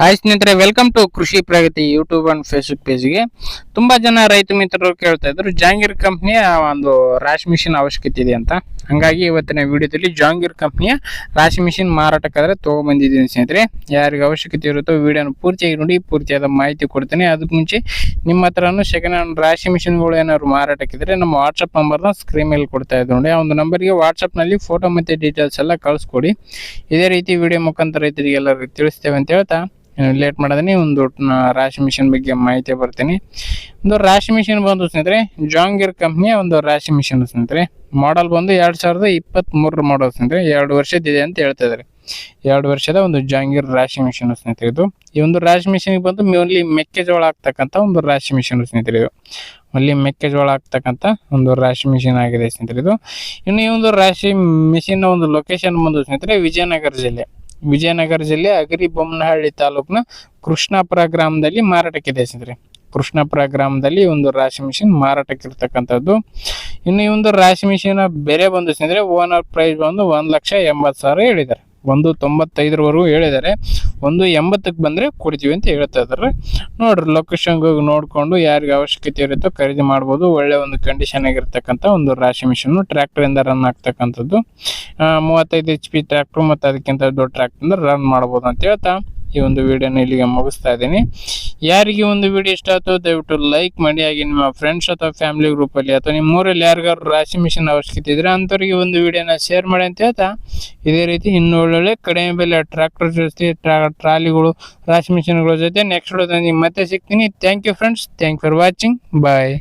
Hi ಸ್ನೇಹಿತರೆ welcome to Krishi Pragati YouTube and Facebook ಪೇಜ್ಗೆ ತುಂಬಾ ಜನ ರೈತ ಮಿತ್ರರು ಕೇಳ್ತಾ ಇದ್ರು ಜಾಂಗೀರ್ ಕಂಪ್ನಿಯ ಒಂದು ರಾಶಿ ಮಿಷಿನ್ ಅವಶ್ಯಕತೆ ಇದೆ ಅಂತ. ಹಂಗಾಗಿ ಇವತ್ತಿನ ವಿಡಿಯೋದಲ್ಲಿ ಜಾಂಗೀರ್ ಕಂಪ್ನಿಯ ರಾಶಿ ಮಿಷಿನ್ ಮಾರಾಟಕ್ಕಾದ್ರೆ ತಗೊಂಡ್ಬಂದಿದ್ದೀನಿ ಸ್ನೇಹಿತರೆ. ಯಾರಿಗೆ ಅವಶ್ಯಕತೆ ಇರುತ್ತೋ ವಿಡಿಯೋನ ಪೂರ್ತಿಯಾಗಿ ನೋಡಿ, ಪೂರ್ತಿಯಾದ ಮಾಹಿತಿ ಕೊಡ್ತೇನೆ. ಅದಕ್ಕೆ ಮುಂಚೆ ನಿಮ್ಮ ಹತ್ರನೂ ಸೆಕೆಂಡ್ ಹ್ಯಾಂಡ್ ರಾಶಿ ಮಿಷಿನ್ಗಳು ಏನಾದ್ರು ಮಾರಾಟಕ್ಕಿದ್ರೆ ನಮ್ಮ ವಾಟ್ಸಪ್ ನಂಬರ್ನ ಸ್ಕ್ರೀನ್ ಮೇಲೆ ಕೊಡ್ತಾ ಇದ್ದು ನೋಡಿ. ಆ ಒಂದು ನಂಬರ್ಗೆ ವಾಟ್ಸಪ್ನಲ್ಲಿ ಫೋಟೋ ಮತ್ತು ಡೀಟೇಲ್ಸ್ ಎಲ್ಲ ಕಳಿಸ್ಕೊಡಿ. ಇದೇ ರೀತಿ ವಿಡಿಯೋ ಮುಖಾಂತರ ರೈತರಿಗೆ ಎಲ್ಲರಿಗೂ ತಿಳಿಸ್ತೇವೆ ಅಂತ ಹೇಳ್ತಾ ಲೇಟ್ ಮಾಡೋದನಿ ಒಂದು ರಾಶಿ ಮಿಷಿನ್ ಬಗ್ಗೆ ಮಾಹಿತಿ ಬರ್ತೀನಿ. ಒಂದು ರಾಶಿ ಮಿಷಿನ್ ಬಂದು ಸ್ನೇಹಿತರೆ ಜಾಂಗೀರ್ ಕಂಪ್ನಿಯ ಒಂದು ರಾಶಿ ಮಿಷಿನ್ ಸ್ನೇಹಿತರೆ. ಮಾಡಲ್ ಬಂದು ಎರಡು ಸಾವಿರದ ಇಪ್ಪತ್ತ್ ಮೂರರ ಮಾಡಲ್ ಸ್ನೇಹಿತರೆ. ಎರಡು ವರ್ಷದಿದೆ ಅಂತ ಹೇಳ್ತಾ ಇದ್ದಾರೆ ಎರಡು ವರ್ಷದ ಒಂದು ಜಾಂಗೀರ್ ರಾಶಿ ಮಿಷಿನ್ ಸ್ನೇಹಿತರೆ ಇದು. ಈ ಒಂದು ರಾಶಿ ಮಿಷಿನ್ ಬಂದು ಮೇನ್ಲಿ ಮೆಕ್ಕೆಜೋಳ ಆಗ್ತಕ್ಕಂಥ ಒಂದು ರಾಶಿ ಮಿಷಿನ್ ಸ್ನೇಹಿತರೆ ಇದು. ಅಲ್ಲಿ ಮೆಕ್ಕೆಜೋಳ ಹಾಕ್ತಕ್ಕಂಥ ಒಂದು ರಾಶಿ ಮಿಷಿನ್ ಆಗಿದೆ ಸ್ನೇಹಿತರೆ ಇದು. ಇನ್ನು ಈ ಒಂದು ರಾಶಿ ಮಿಷಿನ್ ಒಂದು ಲೊಕೇಶನ್ ಬಂದು ಸ್ನೇಹಿತರೆ ವಿಜಯನಗರ ಜಿಲ್ಲೆ. ವಿಜಯನಗರ ಜಿಲ್ಲೆ ಅಗರಿ ಬೊಮ್ಮನಹಳ್ಳಿ ತಾಲೂಕಿನ ಕೃಷ್ಣಾಪುರ ಗ್ರಾಮದಲ್ಲಿ ಮಾರಾಟಕ್ಕಿದೆ ಸ್ನೇಹಿತರೆ ಕೃಷ್ಣಾಪುರ ಗ್ರಾಮದಲ್ಲಿ ಒಂದು ರಾಶಿ ಮಿಷಿನ್ ಮಾರಾಟಕ್ಕಿರ್ತಕ್ಕಂಥದ್ದು ಇನ್ನು ಈ ಒಂದು ರಾಶಿ ಮಿಷಿನ್ ಬೆಲೆ ಬಂದು ಸ್ನೇಹಿತರೆ ಓನರ್ ಪ್ರೈಸ್ ಬಂದು ಒಂದು ಲಕ್ಷ ಎಂಬತ್ತು ಸಾವಿರ ಹೇಳಿದ್ದಾರೆ. ಒಂದು ತೊಂಬತ್ತೈದರವರೆಗೂ ಹೇಳಿದ್ದಾರೆ. ಒಂದು ಎಂಬತ್ತಕ್ಕೆ ಬಂದರೆ ಕೊಡ್ತೀವಿ ಅಂತ ಹೇಳ್ತಾ ಇದ್ದಾರೆ. ನೋಡ್ರಿ ಲೊಕೇಶನ್ಗೆ ಹೋಗಿ ನೋಡಿಕೊಂಡು ಯಾರಿಗೆ ಅವಶ್ಯಕತೆ ಇರುತ್ತೋ ಖರೀದಿ ಮಾಡ್ಬೋದು. ಒಳ್ಳೆ ಒಂದು ಕಂಡೀಷನ್ ಆಗಿರ್ತಕ್ಕಂಥ ಒಂದು ರಾಶಿ ಮಿಷನ್ನು ಟ್ರ್ಯಾಕ್ಟರಿಂದ ರನ್ ಆಗ್ತಕ್ಕಂಥದ್ದು. ಮೂವತ್ತೈದು ಎಚ್ ಪಿ ಟ್ರ್ಯಾಕ್ಟ್ರು ಮತ್ತು ಅದಕ್ಕಿಂತ ದೊಡ್ಡ ಟ್ರ್ಯಾಕ್ಟ್ರಿಂದ ರನ್ ಮಾಡ್ಬೋದು ಅಂತ ಹೇಳ್ತಾ ಈ ಒಂದು ವಿಡಿಯೋನ ಇಲ್ಲಿಗೆ ಮುಗಿಸ್ತಾ ಇದ್ದೀನಿ. ಯಾರಿಗೆ ಒಂದು ವಿಡಿಯೋ ಇಷ್ಟ ಆಯ್ತು ದಯವಿಟ್ಟು ಲೈಕ್ ಮಾಡಿ, ಹಾಗೆ ನಿಮ್ಮ ಫ್ರೆಂಡ್ಸ್ ಅಥವಾ ಫ್ಯಾಮಿಲಿ ಗ್ರೂಪಲ್ಲಿ ಅಥವಾ ನಿಮ್ಮ ಊರಲ್ಲಿ ಯಾರಿಗಾರು ರಾಶಿ ಮಿಷನ್ ಅವಶ್ಯಕತೆ ಇದ್ರೆ ಅಂಥವ್ರಿಗೆ ಒಂದು ವಿಡಿಯೋನ ಶೇರ್ ಮಾಡಿ ಅಂತ ಹೇಳ್ತಾ, ಇದೇ ರೀತಿ ಇನ್ನು ಒಳ್ಳೊಳ್ಳೆ ಕಡಿಮೆ ಬೆಲೆ ಟ್ರ್ಯಾಕ್ಟರ್ ಜೊತೆ ಟ್ರಾ- ಟ್ರಾಲಿಗಳು ರಾಶಿ ಮಿಷನ್ಗಳ ಜೊತೆ ನೆಕ್ಸ್ಟ್ ವಿಡಿಯೋದಲ್ಲಿ ಮತ್ತೆ ಸಿಗ್ತೀನಿ. Thank you friends thank for watching bye